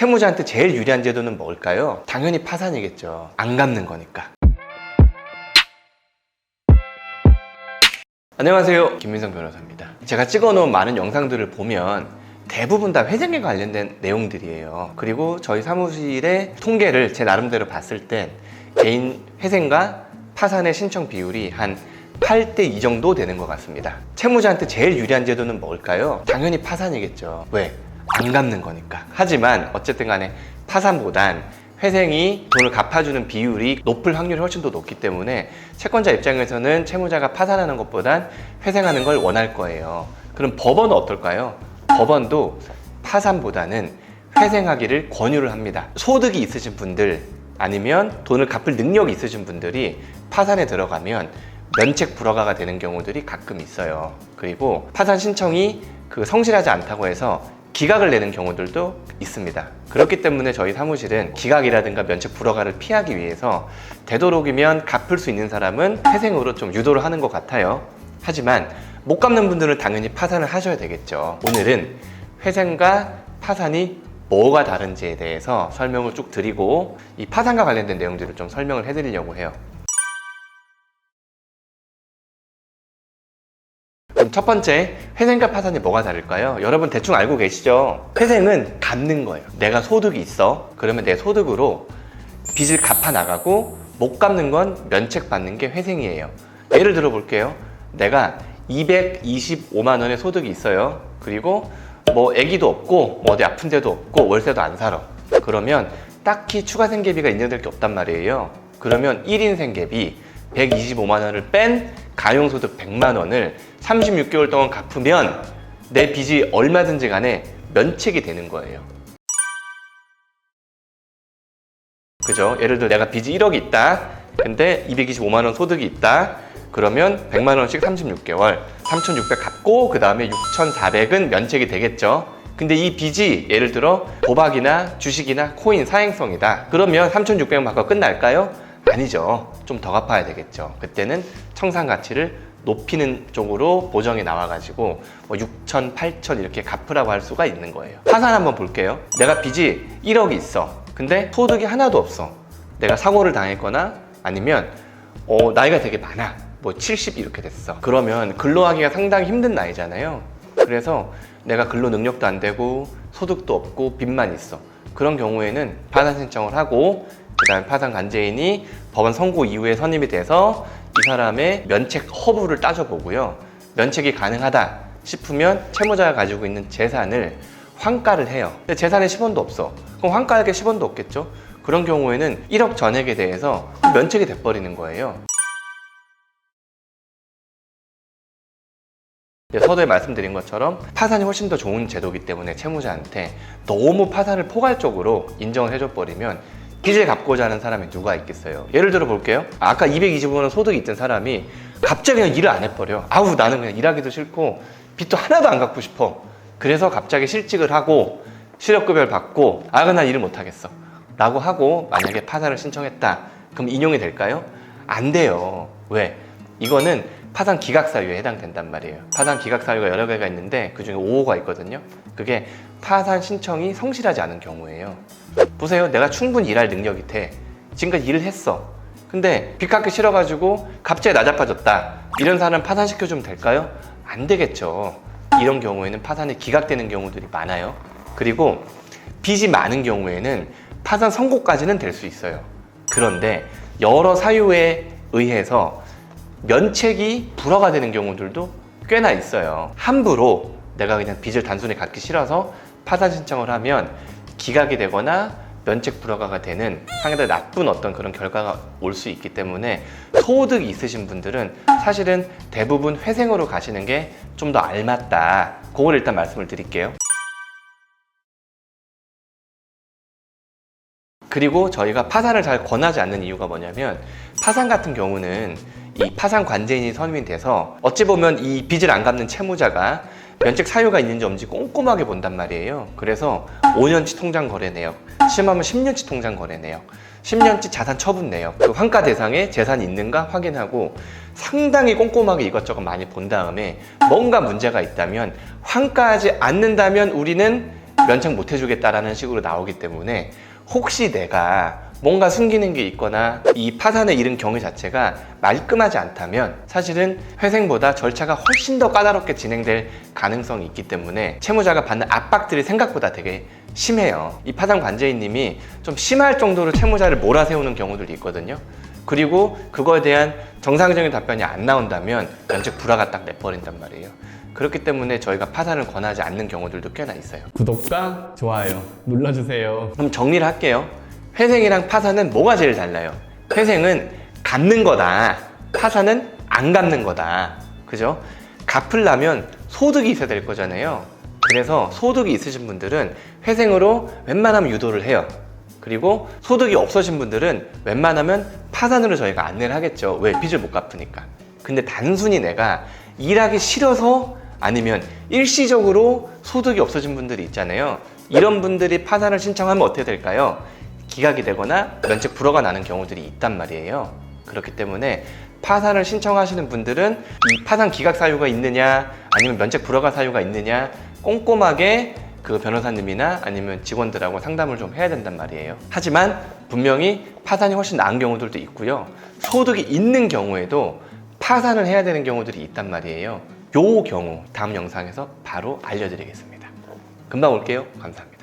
채무자한테 제일 유리한 제도는 뭘까요? 당연히 파산이겠죠. 안 갚는 거니까. 안녕하세요. 김민성 변호사입니다. 제가 찍어놓은 많은 영상들을 보면 대부분 다 회생에 관련된 내용들이에요. 그리고 저희 사무실의 통계를 제 나름대로 봤을 땐 개인 회생과 파산의 신청 비율이 한 8대 2 정도 되는 것 같습니다. 채무자한테 제일 유리한 제도는 뭘까요? 당연히 파산이겠죠. 왜? 안 갚는 거니까. 하지만 어쨌든 간에 파산보단 회생이 돈을 갚아주는 비율이 높을 확률이 훨씬 더 높기 때문에 채권자 입장에서는 채무자가 파산하는 것보단 회생하는 걸 원할 거예요. 그럼 법원은 어떨까요? 법원도 파산보다는 회생하기를 권유를 합니다. 소득이 있으신 분들 아니면 돈을 갚을 능력이 있으신 분들이 파산에 들어가면 면책 불허가가 되는 경우들이 가끔 있어요. 그리고 파산 신청이 그 성실하지 않다고 해서 기각을 내는 경우들도 있습니다. 그렇기 때문에 저희 사무실은 기각이라든가 면책 불허가를 피하기 위해서 되도록이면 갚을 수 있는 사람은 회생으로 좀 유도를 하는 것 같아요. 하지만 못 갚는 분들은 당연히 파산을 하셔야 되겠죠. 오늘은 회생과 파산이 뭐가 다른지에 대해서 설명을 쭉 드리고 이 파산과 관련된 내용들을 좀 설명을 해드리려고 해요. 첫 번째 회생과 파산이 뭐가 다를까요? 여러분 대충 알고 계시죠? 회생은 갚는 거예요. 내가 소득이 있어. 그러면 내 소득으로 빚을 갚아 나가고 못 갚는 건 면책 받는 게 회생이에요. 예를 들어 볼게요. 내가 225만 원의 소득이 있어요. 그리고 뭐 아기도 없고 뭐 어디 아픈 데도 없고 월세도 안 살아. 그러면 딱히 추가 생계비가 있는 게 없단 말이에요. 그러면 1인 생계비 125만 원을 뺀 가용소득 100만 원을 36개월 동안 갚으면 내 빚이 얼마든지 간에 면책이 되는 거예요. 그죠? 예를 들어 내가 빚이 1억이 있다. 근데 225만 원 소득이 있다. 그러면 100만 원씩 36개월, 3,600 갚고 그 다음에 6,400은 면책이 되겠죠. 근데 이 빚이 예를 들어 도박이나 주식이나 코인 사행성이다. 그러면 3,600원 받고 끝날까요? 아니죠. 좀 더 갚아야 되겠죠. 그때는 청산 가치를 높이는 쪽으로 보정이 나와가지고 뭐 6천, 8천 이렇게 갚으라고 할 수가 있는 거예요. 파산 한번 볼게요. 내가 빚이 1억이 있어. 근데 소득이 하나도 없어. 내가 사고를 당했거나 아니면 어, 나이가 되게 많아. 뭐 70 이렇게 됐어. 그러면 근로하기가 상당히 힘든 나이잖아요. 그래서 내가 근로 능력도 안 되고 소득도 없고 빚만 있어. 그런 경우에는 파산 신청을 하고 그다음 파산 관제인이 법원 선고 이후에 선임이 돼서 이 사람의 면책 허브를 따져보고요. 면책이 가능하다 싶으면 채무자가 가지고 있는 재산을 환가를 해요. 근데 재산에 10원도 없어. 그럼 환가할 게 10원도 없겠죠? 그런 경우에는 1억 전액에 대해서 면책이 돼버리는 거예요. 네, 서두에 말씀드린 것처럼 파산이 훨씬 더 좋은 제도이기 때문에 채무자한테 너무 파산을 포괄적으로 인정을 해줘 버리면 빚을 갚고자 하는 사람이 누가 있겠어요? 예를 들어 볼게요. 아까 225만 원 소득이 있던 사람이 갑자기 그냥 일을 안 해버려. 아우 나는 그냥 일하기도 싫고 빚도 하나도 안 갚고 싶어. 그래서 갑자기 실직을 하고 실업급여를 받고 아, 그난 일을 못하겠어. 라고 하고 만약에 파산을 신청했다. 그럼 인용이 될까요? 안 돼요. 왜? 이거는 파산 기각 사유에 해당된단 말이에요. 파산 기각 사유가 여러 개가 있는데 그 중에 5호가 있거든요. 그게 파산 신청이 성실하지 않은 경우예요. 보세요. 내가 충분히 일할 능력이 돼. 지금까지 일을 했어. 근데 빚 갚기 싫어가지고 갑자기 나자빠졌다. 이런 사람 파산시켜주면 될까요? 안 되겠죠. 이런 경우에는 파산이 기각되는 경우들이 많아요. 그리고 빚이 많은 경우에는 파산 선고까지는 될 수 있어요. 그런데 여러 사유에 의해서 면책이 불허가 되는 경우들도 꽤나 있어요. 함부로 내가 그냥 빚을 단순히 갚기 싫어서 파산 신청을 하면 기각이 되거나 면책 불허가가 되는 상당히 나쁜 어떤 그런 결과가 올 수 있기 때문에 소득이 있으신 분들은 사실은 대부분 회생으로 가시는 게 좀 더 알맞다. 그걸 일단 말씀을 드릴게요. 그리고 저희가 파산을 잘 권하지 않는 이유가 뭐냐면 파산 같은 경우는 이 파산 관제인이 선임이 돼서 어찌 보면 이 빚을 안 갚는 채무자가 면책 사유가 있는지 없는지 꼼꼼하게 본단 말이에요. 그래서 5년치 통장 거래 내역, 심하면 10년치 통장 거래 내역, 10년치 자산 처분 내역, 그 환가 대상에 재산이 있는가 확인하고 상당히 꼼꼼하게 이것저것 많이 본 다음에 뭔가 문제가 있다면 환가하지 않는다면 우리는 면책 못 해주겠다라는 식으로 나오기 때문에 혹시 내가 뭔가 숨기는 게 있거나 이 파산에 이른 경우 자체가 말끔하지 않다면 사실은 회생보다 절차가 훨씬 더 까다롭게 진행될 가능성이 있기 때문에 채무자가 받는 압박들이 생각보다 되게 심해요. 이 파산 관제인님이 좀 심할 정도로 채무자를 몰아세우는 경우들이 있거든요. 그리고 그거에 대한 정상적인 답변이 안 나온다면 면책 불화가 딱 내버린단 말이에요. 그렇기 때문에 저희가 파산을 권하지 않는 경우들도 꽤나 있어요. 구독과 좋아요 눌러주세요. 그럼 정리를 할게요. 회생이랑 파산은 뭐가 제일 달라요? 회생은 갚는 거다. 파산은 안 갚는 거다. 그죠? 갚으려면 소득이 있어야 될 거잖아요. 그래서 소득이 있으신 분들은 회생으로 웬만하면 유도를 해요. 그리고 소득이 없으신 분들은 웬만하면 파산으로 저희가 안내를 하겠죠. 왜? 빚을 못 갚으니까. 근데 단순히 내가 일하기 싫어서 아니면 일시적으로 소득이 없어진 분들이 있잖아요. 이런 분들이 파산을 신청하면 어떻게 될까요? 기각이 되거나 면책 불허가 나는 경우들이 있단 말이에요. 그렇기 때문에 파산을 신청하시는 분들은 이 파산 기각 사유가 있느냐 아니면 면책 불허가 사유가 있느냐 꼼꼼하게 그 변호사님이나 아니면 직원들하고 상담을 좀 해야 된단 말이에요. 하지만 분명히 파산이 훨씬 나은 경우들도 있고요. 소득이 있는 경우에도 파산을 해야 되는 경우들이 있단 말이에요. 요 경우 다음 영상에서 바로 알려드리겠습니다. 금방 올게요. 감사합니다.